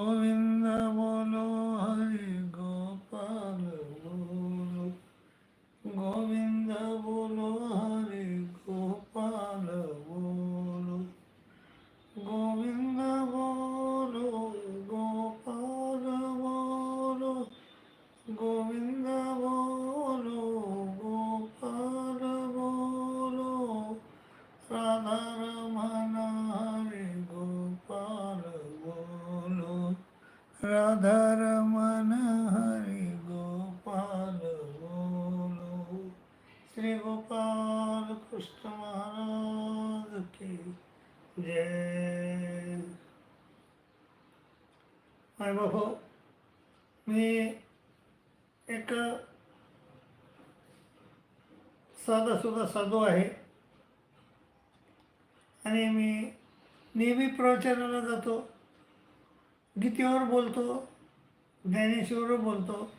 in the Govinda मी एक साधा सुद्धा साधू आहे. आणि मी नेहमी प्रवचनाला जातो. गीतेवर बोलतो. ज्ञानेश्वरवर बोलतो.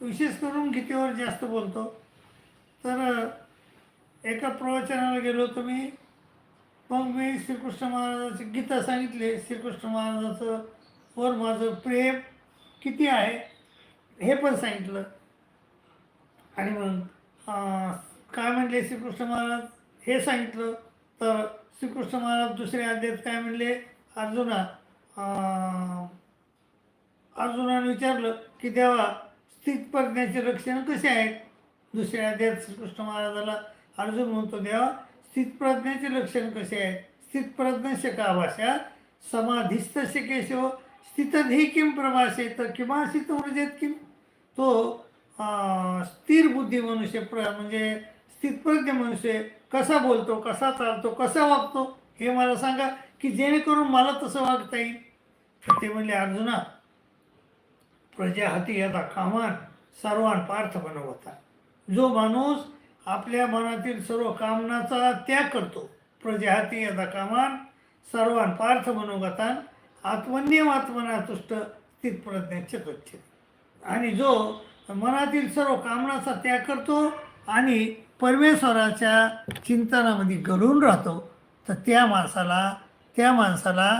विशेष करून गीतेवर जास्त बोलतो. तर एका प्रवचनाला गेलो होतो मी मग मी श्रीकृष्ण महाराजाची गीता सांगितले. श्रीकृष्ण महाराजाचं वर माझं प्रेम किती आहे? हे पण सांगितलं. आणि मग काय म्हणले श्रीकृष्ण महाराज? हे सांगितलं. तर श्रीकृष्ण महाराज दुसऱ्या अध्यात काय म्हणले? अर्जुना अर्जुनानं अर्जुनाने विचारलं की देवा स्थित प्रज्ञाचे रक्षण कसे आहेत? दुसऱ्या अध्यात श्रीकृष्ण महाराजाला अर्जुन म्हणतो देवा स्थित प्रज्ञाचे लक्षण कसे आहेत? स्थित प्रज्ञस्य भाषा समाधिस्थ केशव स्थितधी किम प्रभाषेत तर स्थित ऊर्जेत किम? तो स्थिर बुद्धी मनुष्य प्र म्हणजे स्थितप्रज्ञ मनुष्य कसा बोलतो कसा चालतो कसा वागतो हे मला सांगा की जेणेकरून मला तसं वागता येईल? तर ते म्हणले अर्जुना प्रजा हाती यथा कामान सर्वान पार्थ बनवता. जो माणूस आपल्या मनातील सर्व कामनाचा त्याग करतो प्रजा हाती यथा कामान सर्वान पार्थ बनवतान आत्मन्यमात्मना तुष्ट स्थित प्रज्ञाचे तुच्छ आणि जो मनातील सर्व कामनाचा त्याग करतो आणि परमेश्वराच्या चिंतनामध्ये गळून राहतो तर त्या माणसाला त्या माणसाला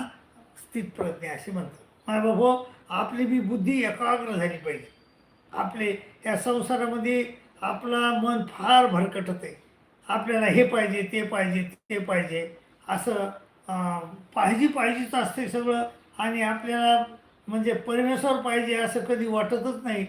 स्थित प्रज्ञा असे म्हणतात. माय बाबा आपली बी बुद्धी एकाग्र झाली पाहिजे. आपले या संसारामध्ये आपला मन फार भरकटत. आहे आपल्याला हे पाहिजे ते पाहिजे ते पाहिजे असं पाहिजे पाहिजेच असते सगळं. आणि आपल्याला म्हणजे परमेश्वर पाहिजे असं कधी वाटतच नाही.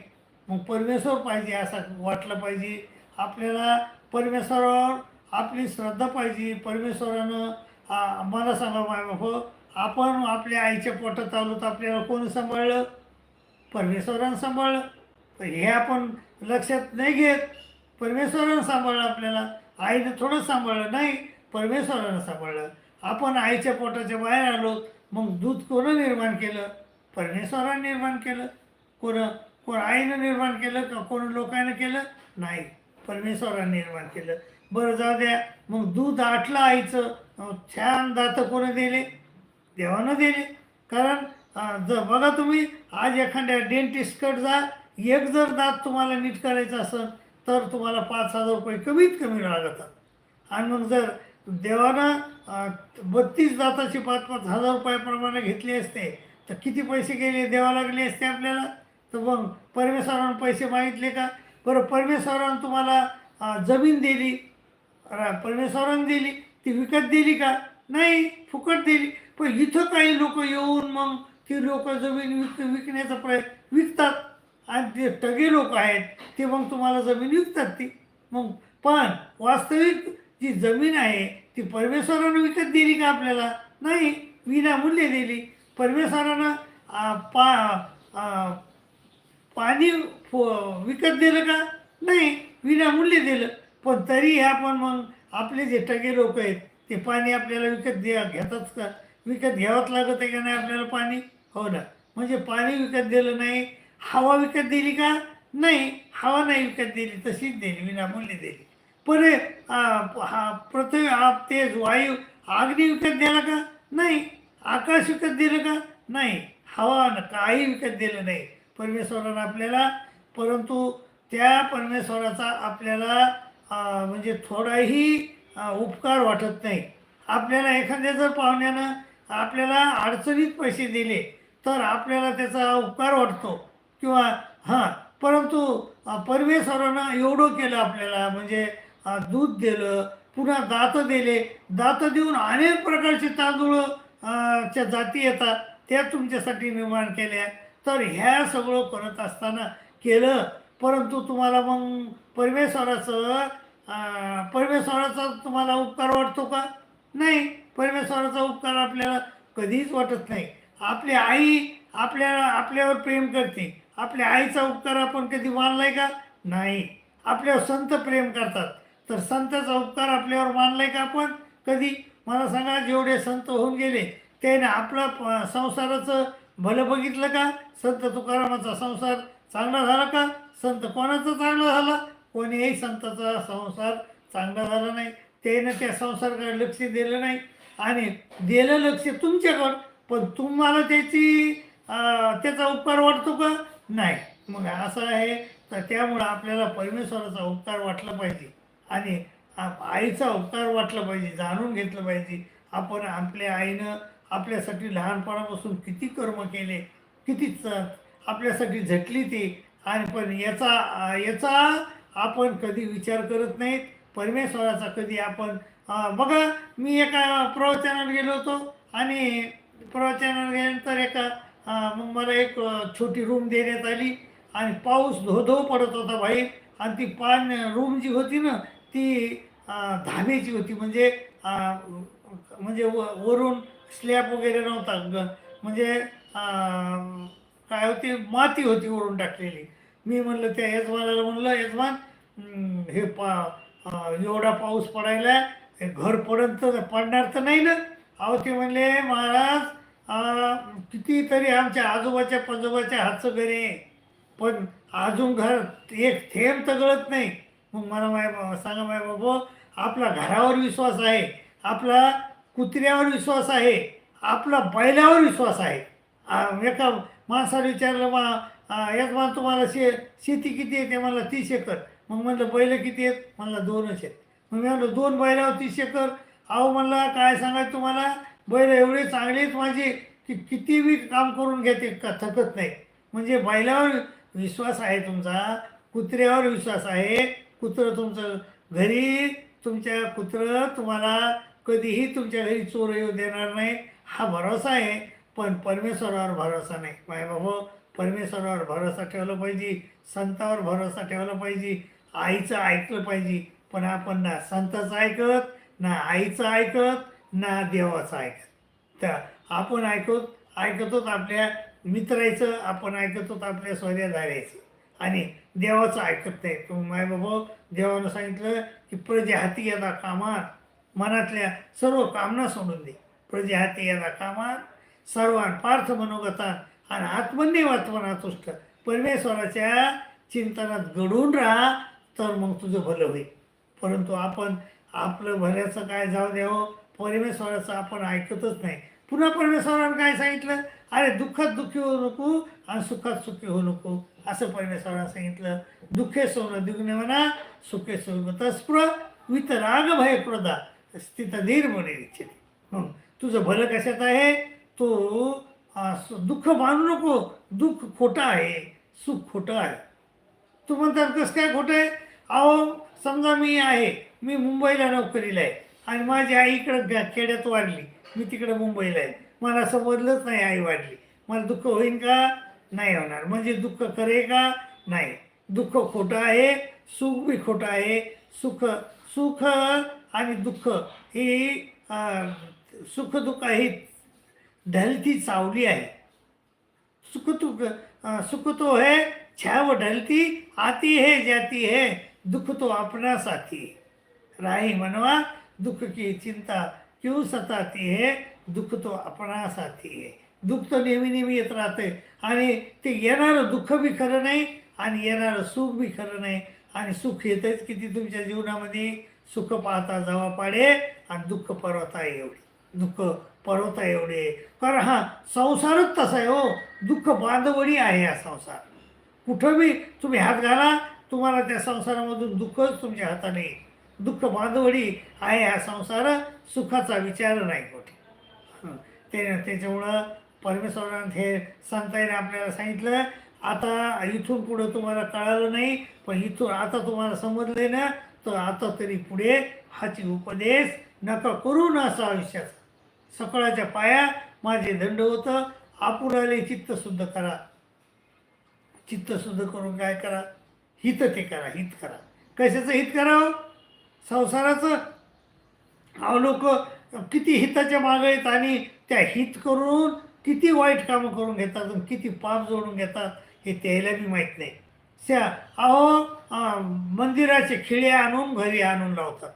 मग परमेश्वर पाहिजे असं वाटलं पाहिजे. आपल्याला परमेश्वरावर आपली श्रद्धा पाहिजे. परमेश्वरानं मला सांगा माय बाप आपण आपल्या आईच्या पोटात आलो तर आपल्याला कोण सांभाळलं? परमेश्वरानं सांभाळलं. तर हे आपण लक्षात नाही घेत. परमेश्वरानं सांभाळलं आपल्याला. आईनं थोडं सांभाळलं नाही परमेश्वरानं सांभाळलं. आपण आईच्या पोटाच्या बाहेर आलो मग दूध कोणं निर्माण केलं? परमेश्वरानं निर्माण केलं. कोण कोण आईनं निर्माण केलं का कोण लोकांनं केलं? नाही. परमेश्वरानं निर्माण केलं. बरं जाऊ द्या. मग दूध आटलं आईचं. छान दातं कोणं दिले? देवानं दिले. कारण जर बघा तुम्ही आज एखाद्या डेंटिस्टकडे जा एक जर दात तुम्हाला नीट करायचं असेल तर तुम्हाला पाच हजार रुपये कमीत कमी लागतात. आणि मग जर देवानं बत्तीस दाताची पाच पाच हजार रुपयाप्रमाणे घेतली असते. तर किती पैसे गेले देवा लागले असते आपल्याला? तर मग परमेश्वरानं पैसे मागितले का? बरं परमेश्वरानं तुम्हाला जमीन दिली. परमेश्वरानं दिली. ती विकत दिली का? नाही फुकट दिली. पण इथं काही लोक येऊन मग ती लोक जमीन विक विकण्याचा प्रयत्न विकतात. आणि ते टगे लोक आहेत ते मग तुम्हाला जमीन विकतात ती. मग पण वास्तविक जी जमीन आहे ती परमेश्वरानं विकत दिली का आपल्याला? नाही विनामूल्य दिली. परमेश्वरानं पा पाणी फो- विकत दिलं का? नाही विनामूल्य दिलं. पण तरी आपण मग आपले जे टगे लोक आहेत ते पाणी आपल्याला विकत द्या घेतात का? विकत घ्यावंच लागत आहे का नाही आपल्याला पाणी? हो ना. म्हणजे पाणी विकत दिलं नाही हवा विकत दिली का? नाही हवा नाही विकत दिली तशीच दिली विनामूल्य दिली. पण हा पृथ्वी आप तेज वायू अग्नी विकत दिला का? नाही. आकाश विकत दिलं का? नाही. हवा काही विकत दिलं नाही. परमेश्वरानं आपल्याला परंतु त्या परमेश्वराचा आपल्याला म्हणजे थोडाही उपकार वाटत नाही. आपल्याला एखाद्या जर पाहुण्यानं आपल्याला अडचणीत पैसे दिले तर आपल्याला त्याचा उपकार वाटतो. किंवा हां परंतु परमेश्वरानं एवढं केलं आपल्याला म्हणजे दूध दिलं पुन्हा दातं दिले. दातं देऊन अनेक प्रकारचे तांदूळ च्या जाती येतात. त्या तुमच्यासाठी निर्माण केल्या. तर ह्या सगळं करत असताना केलं. परंतु तुम्हाला मग परमेश्वराचं परमेश्वराचा तुम्हाला उपकार वाटतो का? नाही. परमेश्वराचा उपकार आपल्याला कधीच वाटत नाही. आपली आई आपल्या आपल्यावर प्रेम करते. आपल्या आईचा उपकार आपण कधी मानलाय का? नाही. आपल्यावर संत प्रेम करतात. तर संताचा उपकार आपल्यावर मानलाय का आपण? कधी? मला सांगा जेवढे संत होऊन गेले त्याने आपलं प- संसाराचं भलं बघितलं का? संत तुकारामाचा संसार चांगला झाला का? संत कोणाचा चांगला झाला? कोणीही संताचा संसार चांगला झाला नाही. त्यानं त्या संसाराकडे लक्ष दिलं नाही. आणि दिलं लक्ष तुमच्याकडं पण तुम्हाला त्याची त्याचा उपकार वाटतो का? नाही. मग असं आहे. तर त्यामुळं आपल्याला परमेश्वराचा उपकार वाटला पाहिजे. आणि आईचा अवतार वाटला पाहिजे जाणून घेतलं पाहिजे. आपण आपल्या आईनं आपल्यासाठी लहानपणापासून किती कर्म केले किती आपल्यासाठी झटली ती. आणि पण याचा याचा आपण कधी विचार करत नाहीत. परमेश्वराचा कधी आपण बघा मी एका प्रवचनात गेलो होतो. आणि प्रवचनात गेल्यानंतर एका मग मला एक छोटी रूम देण्यात आली. आणि पाऊस धो धो पडत होता बाहेर. आणि ती पान रूम जी होती ना ती धाबेची होती. म्हणजे म्हणजे व वरून स्लॅब वगैरे नव्हता. ग म्हणजे काय होती माती होती वरून टाकलेली. मी म्हणलं त्या यजमानाला म्हणलं यजमान हे पा एवढा पाऊस पडायला हे घर पडत तर पडणार तर नाही ना? अहो ते म्हणले महाराज कितीतरी आमच्या आजोबाच्या पंजोबाच्या हातचं घर आहे. पण अजून घर एक थेंब तर गळत नाही. मग मला माय बाबा सांगा माय बाबा आपला घरावर विश्वास आहे आपला कुत्र्यावर विश्वास आहे आपला बैलावर विश्वास आहे. एका माणसाला विचारलं मा एक यजमान तुम्हाला शे शेती किती आहे? ते म्हणलं तीस एकर. मग म्हणलं बैल किती आहेत? म्हणलं दोनच आहेत. मग मी म्हणलं दोन बैलावर तीस एकर? अहो म्हणलं काय सांगायचं तुम्हाला? बैल एवढे चांगले आहेत माझे की किती बी काम करून घेते का थकत नाही. म्हणजे बैलावर विश्वास आहे तुमचा कुत्र्यावर विश्वास आहे कुत्रं तुमचं? घरी तुमच्या कुत्रं तुम्हाला कधीही तुमच्या घरी चोर येऊ देणार नाही. हा भरोसा आहे पण परमेश्वरावर भरोसा नाही. माय बाबा परमेश्वरावर भरोसा ठेवला पाहिजे संतावर भरोसा ठेवला पाहिजे आईचं ऐकलं पाहिजे पण आपण ना संताचं ऐकत ना आईचं ऐकत ना देवाचं ऐकत. तर आपण ऐकत ऐकतोच आपल्या मित्राचं आपण ऐकतोच आपल्या स्वर्याधाऱ्याचं आणि देवाचं ऐकत नाही. तुम्ही माय बाबा देवानं सांगितलं की प्रजे हाती येता कामात मनातल्या सर्व कामना सोडून दे. प्रजे हाती येता कामात सर्वान पार्थ मनोगतान आणि आत्मनिवात्मना तुष्ट परमेश्वराच्या चिंतनात घडून राहा तर मग तुझं भलं होईल. परंतु आपण आपलं भल्याचं काय जाऊ द्यावं हो, परमेश्वराचं आपण ऐकतच नाही. पुन्हा परमेश्वरानं काय सांगितलं? अरे दुःखात दुःखी होऊ नको आणि सुखात सुखी होऊ नको. असं परमेश्वरानं सांगितलं दुःखे सोनं दुग्ने म्हणा सुखे सोन तस्प्र वितराग भय प्रदा स्थित धीर म्हणे इच्छित. मग तुझं भलं कशात आहे? तो दुःख मानू नको. दुःख खोटं आहे. सुख खोटं आहे. तू म्हणतात कसं काय खोटं आहे? अहो समजा मी आहे. मी मुंबईला नोकरीला आहे. आणि माझी आई इकडं खेड्यात वाढली. मी तिकडं मुंबईला आहे. मला समजलंच नाही आई वाढली. मला दुःख होईन का? नाही होणार. म्हणजे दुःख करे का? नाही. दुःख खोटं आहे सुख बी खोटं आहे. सुख सुख आणि दुःख ही सुख दुःख ही ढलती चावली आहे. सुख दुःख सुख तो है छाव ढलती आती है जाती है. दुःख तो अपना साथी राही मनवा दुःख की चिंता क्यों सताती है? दुःख तो अपना साथी है. दुःख तर नेहमी नेहमी येत राहते. आणि ते येणारं दुःख बी खरं नाही आणि येणारं सुख बी खरं नाही. आणि सुख येतंच किती तुमच्या जीवनामध्ये सुख पाहता जावा पाडे आणि दुःख परवता एवढे. दुःख पर्वता एवढे. कारण हा संसारच तसा आहे हो. दुःख बांधवडी आहे हा संसार. कुठं बी तुम्ही हात घाला तुम्हाला त्या संसारामधून दुःखच तुमच्या हाताने दुःख बांधवडी आहे हा संसार. सुखाचा विचार नाही कुठे. ते त्याच्यामुळं परमेश्वरानं हे संताईने आपल्याला सांगितलं. आता इथून पुढं तुम्हाला कळालं नाही पण इथून आता तुम्हाला समजले ना तर आता तरी पुढे हाची उपदेश नका करू ना असं आयुष्याचा. सकाळच्या पाया माझे दंड होतं आपुराले चित्त शुद्ध करा. चित्त शुद्ध करून काय करा? हित ते करा हित करा. कशाचं हित करावं? संसाराचं? अहो लोक किती हिताच्या मागं आहेत आणि त्या हित करून किती वाईट कामं करून घेतात आणि किती पाप जोडून घेतात हे त्याला बी माहीत नाही. त्या अहो मंदिराचे खिळे आणून घरी आणून लावतात.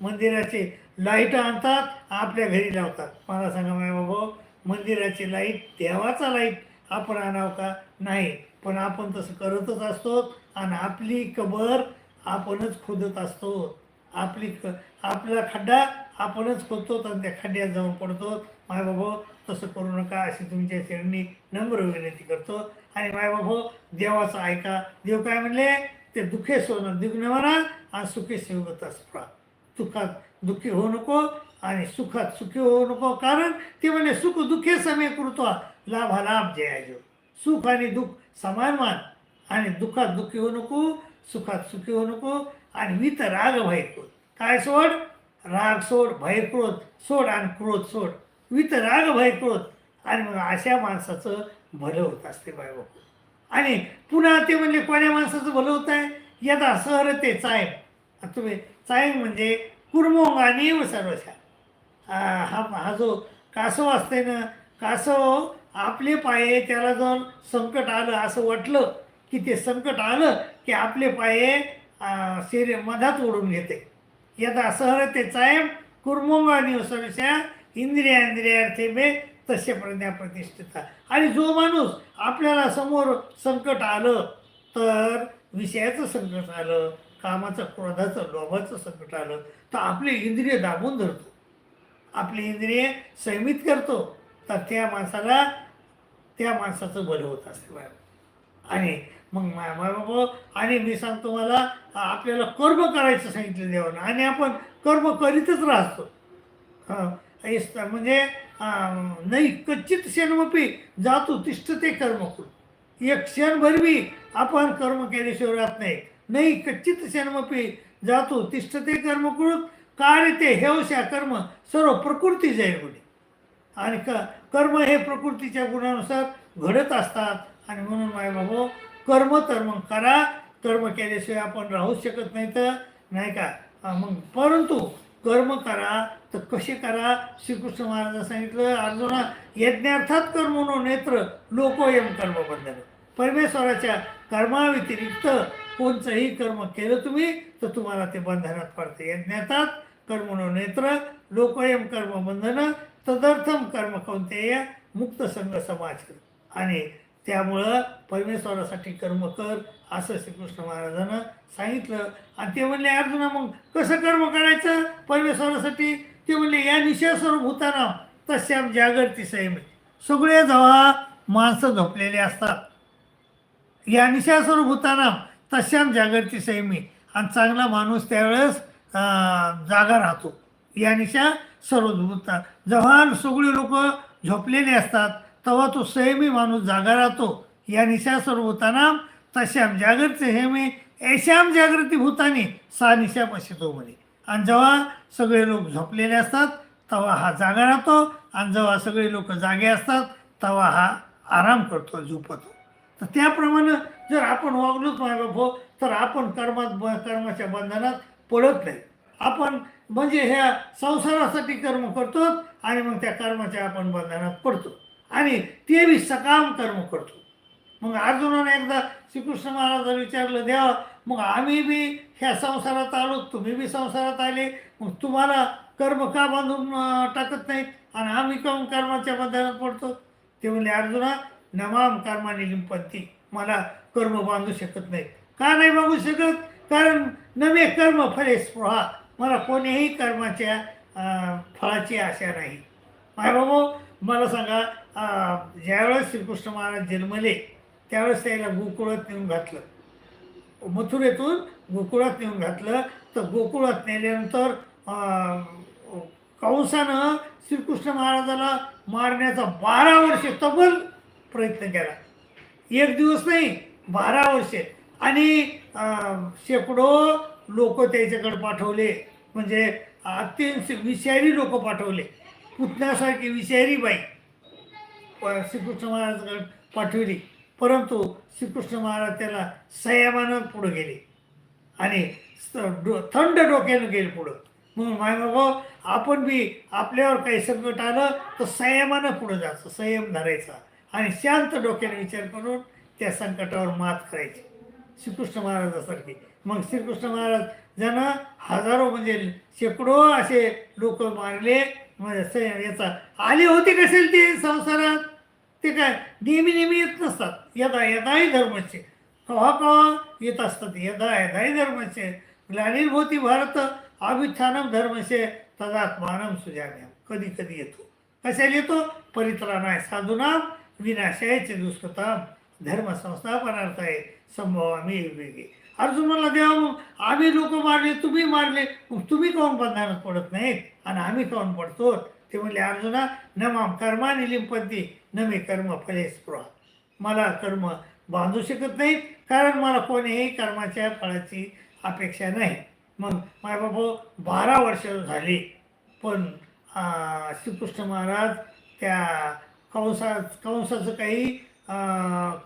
मंदिराचे लाइट आणतात आपल्या घरी लावतात. मला सांगा माय बाबा मंदिराची लाइट देवाचा लाइट आपण आणावं का? नाही. पण आपण तसं करतच असतो आणि आपली कबर आपणच खोदत असतो. आपली क आपला खड्डा आपणच खोदतो आणि त्या खड्ड्यात जाऊन पडतो. माय बाबा तसं करू नका अशी तुमच्या चरणी नम्र विनंती करतो. आणि माय बाबा देवाचं ऐका. देव काय म्हणले? ते दुःखे सोनं दुग्न म्हणा आणि सुखे सेवत स्प्रा दुःखात दुःखी होऊ नको आणि सुखात सुखी होऊ नको. कारण ते म्हणजे सुख दुःखे समय करतो लाभा लाभ जयाजो सुख आणि दुःख समान मान. आणि दुःखात दुःखी होऊ नको सुखात सुखी होऊ नको आणि वित राग भय क्रोध. काय सोड? राग सोड भय क्रोध. सोड आणि क्रोध सोड. वितराग भय क्रोध आणि मग अशा माणसाचं भलं होत असते बाय बाबू. आणि पुन्हा ते म्हणजे कोण्या माणसाचं भलं होत आहे? यदा सहर ते चायम तुम्ही चायम म्हणजे कुर्मोंगाने व सर्वशा. हा हा जो कासव असते ना कासव आपले पाये त्याला जर संकट आलं असं वाटलं की ते संकट आलं की आपले पाये शरीर मधात ओढून घेते. यदा सहर ते चायम कुर्मोंगाने व सर्वशा इंद्रिया मे तसे प्रज्ञा प्रतिष्ठिता आणि जो माणूस आपल्याला समोर संकट आलं तर विषयाचं संकट आलं कामाचं क्रोधाचं लोभाचं संकट आलं तर आपले इंद्रिय दाबून धरतो. आपली इंद्रिय संयमित करतो तर त्या माणसाला त्या माणसाचं बल होत असते बाय आणि मग माय बाबा आणि मी सांगतो मला आपल्याला कर्म करायचं सांगितलं देवानं आणि आपण कर्म करीतच राहतो. हं, हेच म्हणजे नाही कच्चित क्षणमपी जातो तिष्ठते कर्म करून एक क्षणभरवी आपण कर्म केल्याशिवाय राहत नाही. नाही कच्चित क्षणमपी जातो तिष्ठते कर्म करून कार्य ते हेवशा कर्म सर्व प्रकृती जाईल गुणे आणि क कर्म हे प्रकृतीच्या गुणानुसार घडत असतात. आणि म्हणून माय बाबा कर्म तर मग करा कर्म केल्याशिवाय आपण राहूच शकत नाही तर नाही का? मग परंतु कर्म करा तर कसे करा? श्रीकृष्ण महाराजांनी सांगितलं अर्जुना यज्ञार्थात कर्मनो नेत्र लोकोयम कर्मबंधन. परमेश्वराच्या कर्माव्यतिरिक्त कोणचंही कर्म केलं तुम्ही तर तुम्हाला ते बंधनात पडते. यज्ञातात कर्मनो नेत्र लोकोयम कर्मबंधन तदर्थम कर्म कोणतेय मुक्त संघ समाज आणि त्यामुळं परमेश्वरासाठी कर्म कर असं श्रीकृष्ण महाराजानं सांगितलं. आणि ते म्हणले अर्जुना मग कसं कर्म करायचं? परमेश्वरासाठी ते म्हणले या निशास्वरूप होताना तशा जागृती सैम सगळे जेव्हा माणसं झोपलेले असतात या निशास्वरूप होताना तशाम जागृती सैमी आणि चांगला माणूस त्यावेळेस जागा राहतो. या निशा सर्वभूता जेव्हा सगळे लोक झोपलेले असतात तेव्हा तो संयमी माणूस जागा राहतो. या निशा सर्वभूताना तशाम जागृती संयमी ऐशाम जागृती भूतानी सा निशा पश्यतो म्हणे. आणि जेव्हा सगळे लोक झोपलेले असतात तेव्हा हा जागा राहतो. आणि जेव्हा सगळे लोक जागे असतात तेव्हा हा आराम करतो झोपतो. तर त्याप्रमाणे जर आपण वागलोच माय बाबा तर आपण कर्मात ब कर्माच्या बंधनात पडत नाही. आपण म्हणजे ह्या संसारासाठी कर्म करतो आणि मग त्या कर्माच्या आपण बंधनात पडतो. आणि ते बी सकाम कर्म करतो. मग अर्जुनाने एकदा श्रीकृष्ण महाराजांना विचारलं देवा मग आम्ही बी ह्या संसारात आलो तुम्ही बी संसारात आले मग तुम्हाला कर्म का बांधून टाकत नाहीत? आणि आम्ही काऊन कर्माच्या बंधनात पडतो? ते म्हणले अर्जुना नमाम कर्माने लिंपंती मला कर्म बांधू शकत नाही का नाही बांधू शकत? कारण नवे कर्म फले स्पृहा. मला कोणीही कर्माच्या फळाची आशा नाही. माय बाबा मला सांगा ज्यावेळेस श्रीकृष्ण महाराज जन्मले त्यावेळेस त्याला गोकुळात नेऊन घातलं. मथुरेतून गोकुळात नेऊन घातलं. तर गोकुळात नेल्यानंतर कंसानं श्रीकृष्ण महाराजाला मारण्याचा बारा वर्षे तब्बल प्रयत्न केला. एक दिवस नाही बारा वर्षे. आणि शेकडो लोक त्याच्याकडे पाठवले. म्हणजे अत्यंत विषारी लोक पाठवले. पुतण्यासारखी विषारी बाई श्रीकृष्ण महाराजांकडे पाठवली. परंतु श्रीकृष्ण महाराज त्याला संयमानं पुढं गेले. आणि डो थंड डोक्यानं गेले पुढं. म्हणून माय बाबा आपण बी आपल्यावर काही संकट आलं तर संयमानं पुढं जायचं संयम धरायचा. आणि शांत डोक्याने विचार करून त्या संकटावर मात करायची. श्रीकृष्ण महाराजासारखी. मग श्रीकृष्ण महाराज ज्यांना हजारो म्हणजे शेकडो असे लोक मारले म्हणजे याचा आले होते कसेल ते संसारात? ते काय नेहमी नेहमी येत नसतात. यदा यदाही धर्मचे कवा कवा येत असतात यदा यदाही धर्मचे ग्लानिर्भूती भारत अभिथानम धर्मचे तदात्मानम सुजाम्या कधी कधी येतो? कशाला येतो? परित्राणाय साधुनाम विनाशायचे दुष्कृताम। धर्म संस्थापनार्थाय संभव आम्ही वेगळे अर्जुन म्हणला देवा मग आम्ही लोक मारले तुम्ही मारले मग तुम्ही काऊन बंधनात पडत नाहीत? आणि आम्ही काऊन पडतो ते म्हणले अर्जुना न माम कर्माने लिंपत्ती न मी कर्म फले स्पृहा. मला कर्म बांधू शकत नाही कारण मला कोणीही कर्माच्या फळाची अपेक्षा नाही. मग माझ्या बाबा बारा वर्ष झाली पण श्रीकृष्ण महाराज त्या कंसा कंसाचं काही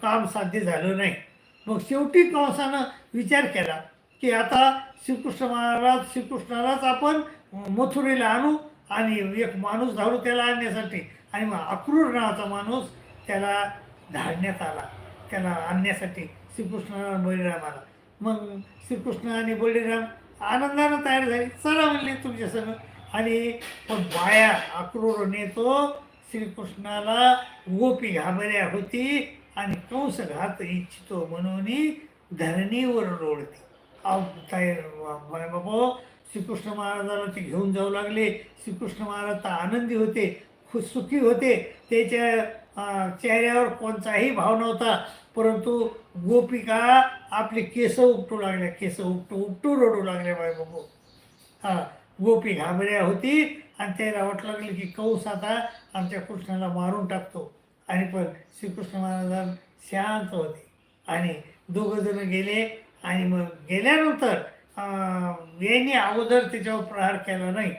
काम साध्य झालं नाही. मग शेवटी कंसानं विचार केला की आता श्रीकृष्ण महाराज श्रीकृष्णालाच आपण मथुरेला आणू आणि एक माणूस धाडू त्याला आणण्यासाठी. आणि मग अक्रूर नावाचा माणूस त्याला धाडण्यात आला. त्याला आणण्यासाठी श्रीकृष्ण बळीरामाला. मग श्रीकृष्ण आणि बळीराम आनंदानं तयार झाले. चला म्हणले तुमच्या संग. आणि पण बाया अक्रूर नेतो श्रीकृष्णाला गोपी घाबऱ्या होती आणि कंस घात इच्छितो म्हणून धरणीवर लोळते अहो बाबा श्रीकृष्ण महाराजाला ते घेऊन जाऊ लागले. श्रीकृष्ण महाराज तर आनंदी होते खुश सुखी होते. त्याच्या चेहऱ्यावर कोणताही भाव नव्हता परंतु गोपिका आपले केस उपटू लागल्या केस उपटू उपटू रडू लागल्या बाय बाबू. हा गोपी घाबऱ्या होती आणि त्याला वाटलं लागलं की कंस आता आमच्या कृष्णाला मारून टाकतो. आणि पण श्रीकृष्ण महाराजां शांत होते. आणि दोघंजणं गेले आणि मग गेल्यानंतर यांनी अगोदर त्याच्यावर प्रहार केला नाही.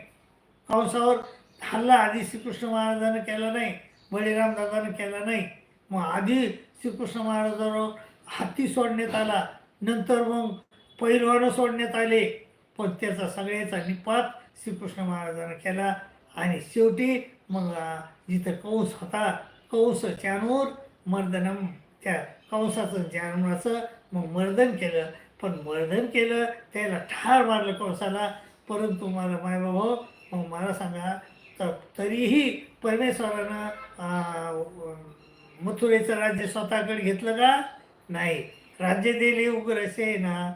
कंसावर हल्ला आधी श्रीकृष्ण महाराजानं केला नाही. बळीरामदादानं केला नाही. मग आधी श्रीकृष्ण महाराजावर हाती सोडण्यात आला. नंतर मग पैलवानं सोडण्यात आले. पण त्याचा सगळ्याचा निपात श्रीकृष्ण महाराजानं केला. आणि शेवटी मग जिथं कंस होता कंस चानूर मर्दनम त्या कंसाचं चानूराचं मग मर्दन केलं. पण मर्दन केलं त्याला ठार मारलं कंसाला. परंतु मला माय बाबा मग मला सांगा तर तरीही परमेश्वरानं मथुरेचं राज्य स्वतःकडे घेतलं का? नाही. राज्य दिले उग्रसेना.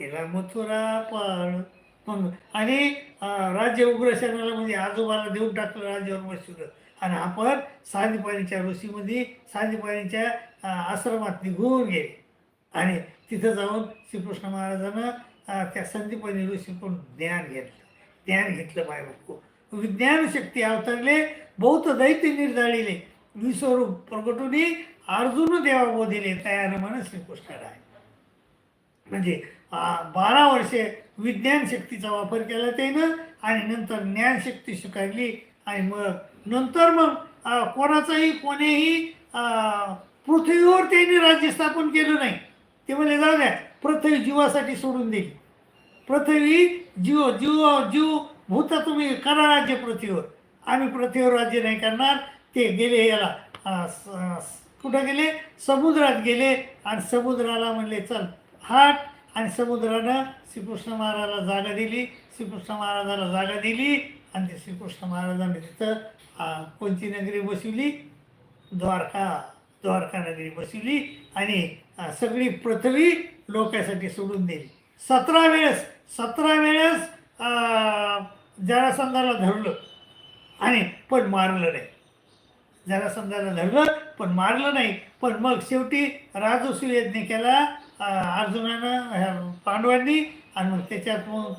हिला मथुरा पण. मग आणि राज्य उग्रसेनाला म्हणजे आजोबाला देऊन टाकलं राज्यावर बसवलं आणि आपण सांजपाणीच्या ऋषीमध्ये सांजपाणीच्या आश्रमात निघून गेले. आणि तिथं जाऊन श्रीकृष्ण महाराजानं त्या संदीपाणी ऋषीकडून ज्ञान घेतलं. ज्ञान घेतलं बायबापू विज्ञानशक्ती अवतरले बहुत दैत्य निर्जाळीले विस्वरूप प्रगटुनी अर्जुन देवाबोधिले तयार मन श्रीकृष्णाला आहे म्हणजे बारा वर्षे विज्ञान शक्तीचा वापर केला त्यानं आणि नंतर ज्ञानशक्ती स्वीकारली आणि मग नंतर मग कोणाचाही कोणीही पृथ्वीवर त्यांनी राज्य स्थापन केलं नाही. ते म्हणले जाऊ द्या पृथ्वी जीवासाठी सोडून दिली पृथ्वी जीव जीव जीव भूत तुम्ही करा राज्य पृथ्वीवर. आम्ही पृथ्वीवर राज्य नाही करणार. ते गेले याला कुठं गेले? समुद्रात गेले आणि समुद्राला म्हणले चल हाट. आणि समुद्रानं श्रीकृष्ण महाराजाला जागा दिली. श्रीकृष्ण महाराजाला जागा दिली आणि ते श्रीकृष्ण महाराजांनी तिथं कोणती नगरी बसवली? द्वारका द्वारका नगरी बसवली आणि सगळी पृथ्वी लोकांसाठी सोडून दिली. सतरा वेळेस सतरा वेळेस जरासंधाला धरलं आणि पण मारलं नाही. जरासंधाला धरलं पण मारलं नाही. पण मग शेवटी राजसू यज्ञ केला अर्जुनानं ह्या पांडवांनी आणि मग त्याच्यात मग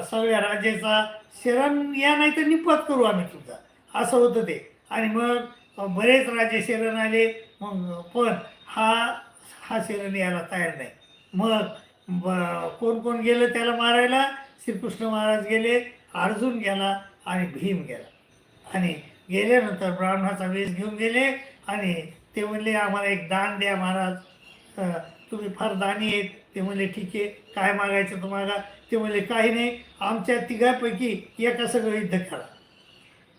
सगळ्या राजेचा शरण या नाही तर निपात करू आम्ही तुमचा. असं होतं ते. आणि मग बरेच राजे शरण आले. मग पण हा हा शरण यायला तयार नाही. मग ब- कोण कोण गेलं त्याला मारायला? श्रीकृष्ण महाराज गेले. अर्जुन गेला आणि भीम गेला. आणि गेल्यानंतर ब्राह्मणाचा वेश घेऊन गेले आणि ते म्हणले आम्हाला एक दान द्या महाराज. तुम्ही फार दानी आहेत. ते म्हणले ठीक आहे काय मागायचं तुम्हाला? ते म्हणले काही नाही आमच्या तिघापैकी एका सगळं युद्ध करा.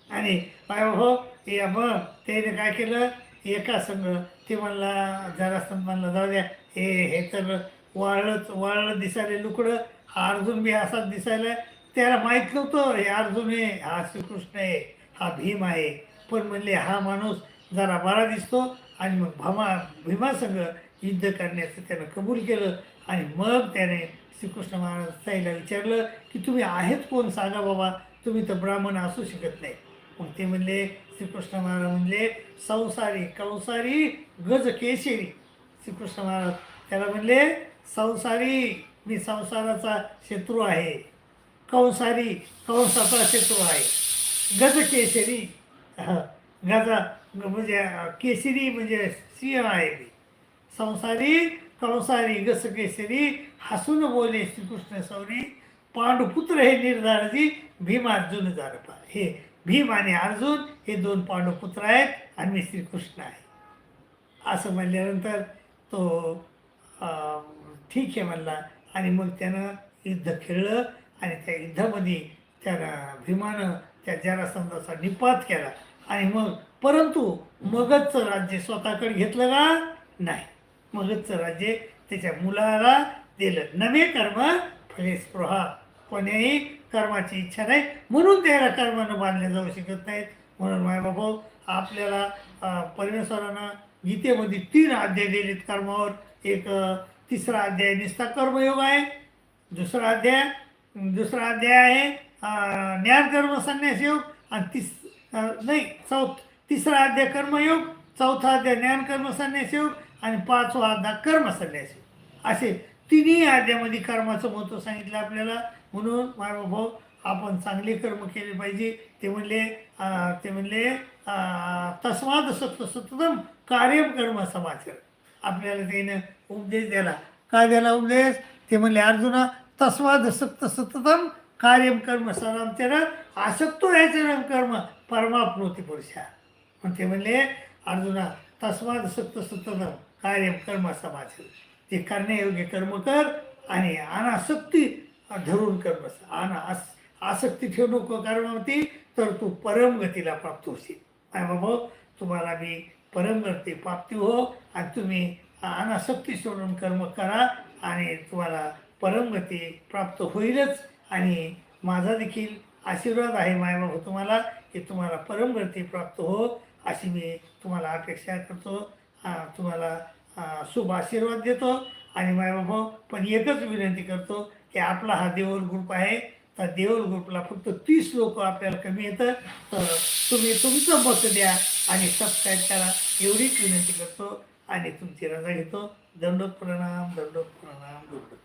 आणि काय हो या मग त्याने काय केलं? एका संघ. ते म्हणला जरा म्हणलं जाऊ द्या. हे हे तर वाळलंच वाळलं दिसायला लुकडं. अर्जुन बी असाच दिसायला त्याला माहीत नव्हतं हे अर्जुन आहे हा श्रीकृष्ण आहे हा भीम आहे. पण म्हणले हा माणूस जरा बरा दिसतो आणि मग भमा भीमासंग युद्ध करण्याचं त्यानं कबूल केलं आणि मग त्याने श्रीकृष्ण महाराज साईला विचारलं की तुम्ही आहेत कोण? सांगा बाबा तुम्ही तर ब्राह्मण असू शकत नाही. मग ते म्हणले श्रीकृष्ण महाराज म्हणले संसारी कंसारी गज केशरी. श्रीकृष्ण महाराज त्याला म्हणले संसारी मी संसाराचा शत्रू आहे. कंसारी कंसाचा शत्रू आहे. गज केसरी हा, गजा म्हणजे केसरी केशरी म्हणजे सिंह आहे मी संसारी कंसारी गस केसरी हसून बोले श्रीकृष्ण सौरी पांडुपुत्र हे निर्धारजी भीम अर्जुन हे भीम आणि अर्जुन हे दोन पांडुपुत्र आहेत आणि मी श्रीकृष्ण आहे. असं म्हणल्यानंतर तो ठीक आहे म्हणला. आणि मग त्यानं युद्ध खेळलं. आणि त्या युद्धामध्ये त्या भीमानं त्या जरासंधाचा निपात केला. आणि मग परंतु मगधचं राज्य स्वतःकडे घेतलं का? नाही. मगधचं राज्य त्याच्या मुलाला दिलं. नवे कर्म फले स्पृहा कोण्याही कर्माची इच्छा नाही म्हणून त्याला कर्मानं बांधले जाऊ शकत नाहीत. म्हणून मायबाबा आपल्याला परमेश्वरानं गीतेमध्ये तीन अध्याय दिलेत कर्मावर. एक तिसरा अध्याय निस्ता कर्मयोग आहे. दुसरा अध्याय दुसरा अध्याय आहे ज्ञानकर्म संन्यास योग आणि तिस नाही चौथ तिसरा अध्याय कर्मयोग चौथा अध्याय ज्ञानकर्म संन्यास योग आणि पाचवा अध्याय कर्म संन्यास योग असे तिन्ही अध्यामध्ये कर्माचं महत्त्व सांगितलं आपल्याला. म्हणून भाऊ आपण चांगले कर्म केले पाहिजे. ते म्हणले ते म्हणले तस्माद सत सततम कार्यम कर्म समाचार. आपल्याला त्यानं उपदेश द्याला काय द्याला उपदेश? ते म्हणले अर्जुना तस्वाद सक्त सततम कार्यम कर्म सरामचर आसक्तो याचरम कर्म परमाप्नोती पुरुषा. पण ते म्हणले अर्जुना तस्वाद सक्त सततम कार्यम कर्म समाज ते करण्यायोग्य कर्म कर आणि अनासक्ती धरून कर्म अना आस आसक्ती ठेवू नको कर्मावरती तर तू परमगतीला प्राप्त होशील. काय बाबा तुम्हाला मी परमगती प्राप्ती हो आणि तुम्ही अनासक्ती सोडून कर्म करा आणि तुम्हाला परमगती प्राप्त होईलच आणि माझा देखील आशीर्वाद आहे मायबाबा तुम्हाला की तुम्हाला परमगती प्राप्त हो अशी मी तुम्हाला अपेक्षा करतो. तुम्हाला शुभ आशीर्वाद देतो आणि मायबाबा पण एकच विनंती करतो की आपला हा देवल ग्रुप आहे. तर देवल ग्रुपला फक्त तीस लोक आपल्याला कमी येतं. तर तुम्ही तुमचं मत द्या आणि सबस्क्राईब करा एवढीच विनंती करतो आणि तुमची रजा घेतो. दंडोत प्रणाम दंडोत प्रणाम दंडोत